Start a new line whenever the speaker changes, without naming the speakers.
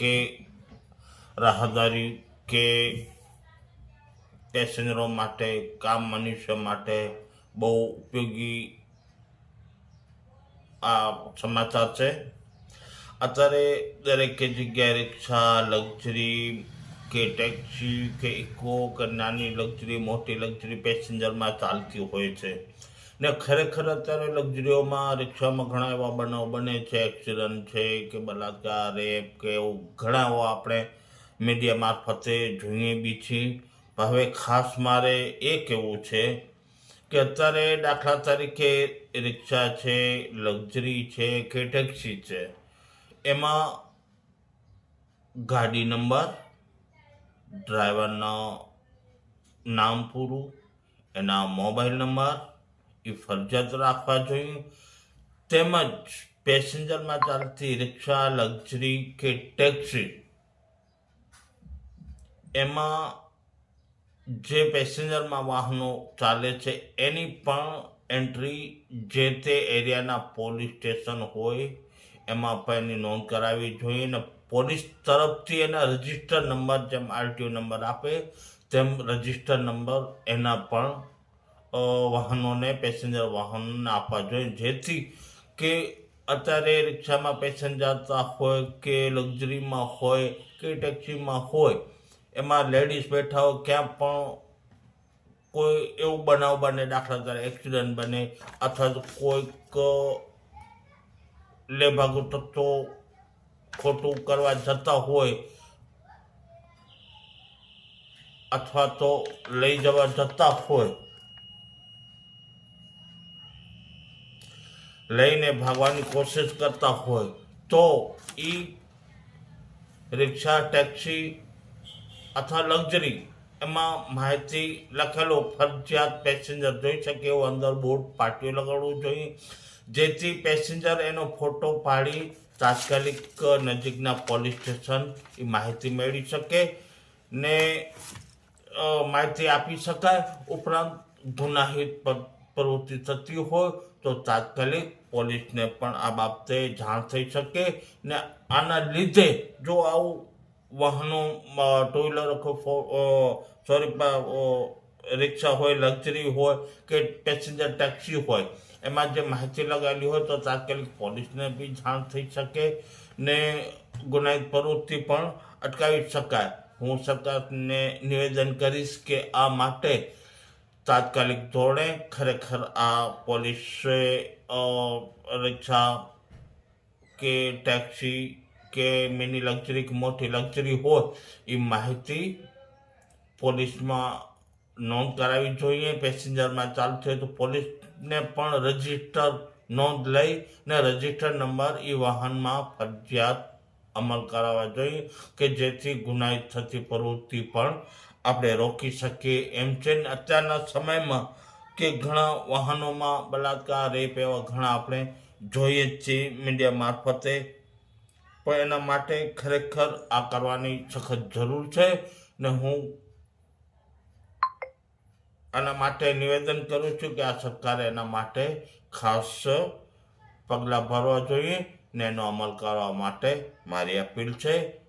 કે રાહદારી કે પેસેન્જરો માટે, કામ મનુષ્ય માટે બહુ ઉપયોગી આ સમાચાર છે. અત્યારે દરેક જગ્યાએ રિક્ષા, લક્ઝરી કે ટેક્સી કે ઇકો કે નાની લક્ઝરી, મોટી લક્ઝરી પેસેન્જરમાં ચાલતી હોય છે. ને ખરેખર અત્યારે લક્ઝરીઓમાં રિક્ષામાં ઘણા એવા બનાવ બને છે, એક્સિડન્ટ છે કે બલાત્કાર, રેપ કે એવું ઘણા એવા આપણે મીડિયા મારફતે જોઈએ બી છીએ. હવે ખાસ મારે એ કહેવું છે કે અત્યારે દાખલા તરીકે રિક્ષા છે, લક્ઝરી છે કે ટેક્સી છે, એમાં ગાડી નંબર, ડ્રાઈવરનો નામ પૂરું, એના મોબાઈલ નંબર એ ફરજિયાત રાખવા જોઈએ. તેમજ પેસેન્જરમાં ચાલતી રિક્ષા લક્ઝરી કે ટેક્સી એમાં જે પેસેન્જરમાં વાહનો ચાલે છે, એની પણ એન્ટ્રી જે તે એરિયાના પોલીસ સ્ટેશન હોય, એમાં પણ એની નોંધ કરાવવી જોઈએ ને પોલીસ તરફથી એના રજિસ્ટર નંબર જેમ આરટીઓ નંબર આપે, તેમ રજિસ્ટર નંબર એના પણ વાહનોને પેસેન્જર વાહનોને આપવા જોઈએ. જેથી કે અત્યારે રિક્ષામાં પેસેન્જર જતા હોય કે લક્ઝરીમાં હોય કે ટેક્સીમાં હોય, એમાં લેડીઝ બેઠા હોય, ક્યાં પણ કોઈ એવું બનાવ બને દાખલા તરીકે એક્સિડન્ટ બને અથવા તો કોઈક લેભાગુ તત્વો ખોટું કરવા જતા હોય અથવા તો લઈ જવા જતા હોય. લઈને ભાગવાની કોશિશ કરતા હોય તો એ રિક્ષા, ટેક્સી અથવા લક્ઝરી એમાં માહિતી લખેલો ફરજિયાત પેસેન્જર જોઈ શકે એવું અંદર બોર્ડ પાટિયું લગાડવું જોઈએ. જેથી પેસેન્જર એનો ફોટો પાડી તાત્કાલિક નજીકના પોલીસ સ્ટેશન એ માહિતી મેળવી શકે ને માહિતી આપી શકાય. ઉપરાંત ગુનાહિત પ્રવૃત્તિ થતી હોય તો તાત્કાલિક પોલીસને પણ આ બાબતે જાણ થઈ શકે ને આના લીધે જો આવું વાહનો ટુ વ્હીલર સોરી રિક્ષા હોય લક્ઝરી હોય કે પેસેન્જર ટેક્સી હોય, એમાં જે માહિતી લગાવેલી હોય તો તાત્કાલિક પોલીસને બી જાણ થઈ શકે ને ગુનાહિત પ્રવૃત્તિ પણ અટકાવી શકાય. હું સરકારને નિવેદન કરીશ કે આ માટે તાત્કાલિક ધોરણે ખરેખર આ પોલીસે રિક્ષા કે ટેક્સી કે મિની લક્ઝરી કે મોટી લક્ઝરી હોય એ માહિતી પોલીસમાં નોંધ કરાવવી જોઈએ. પેસેન્જરમાં ચાલુ હોય તો પોલીસને પણ રજિસ્ટર નોંધ લઈ ને રજિસ્ટર નંબર એ વાહનમાં ફરજિયાત અમલ કરાવવા જોઈએ કે જેથી ગુનાહિત થતી પ્રવૃત્તિ પણ આપણે રોકી શકીએ. એમ છે ને અત્યારના સમયમાં કે ઘણા વાહનોમાં બલાત્કાર રેપ એવા ઘણા આપણે જોઈએ જ છીએ મીડિયા મારફતે. પણ એના માટે ખરેખર આ કરવાની સખત જરૂર છે ને હું આના માટે નિવેદન કરું છું કે આ સરકારે એના માટે ખાસ પગલાં ભરવા જોઈએ. ને એનો અમલ કરવા માટે મારી અપીલ છે.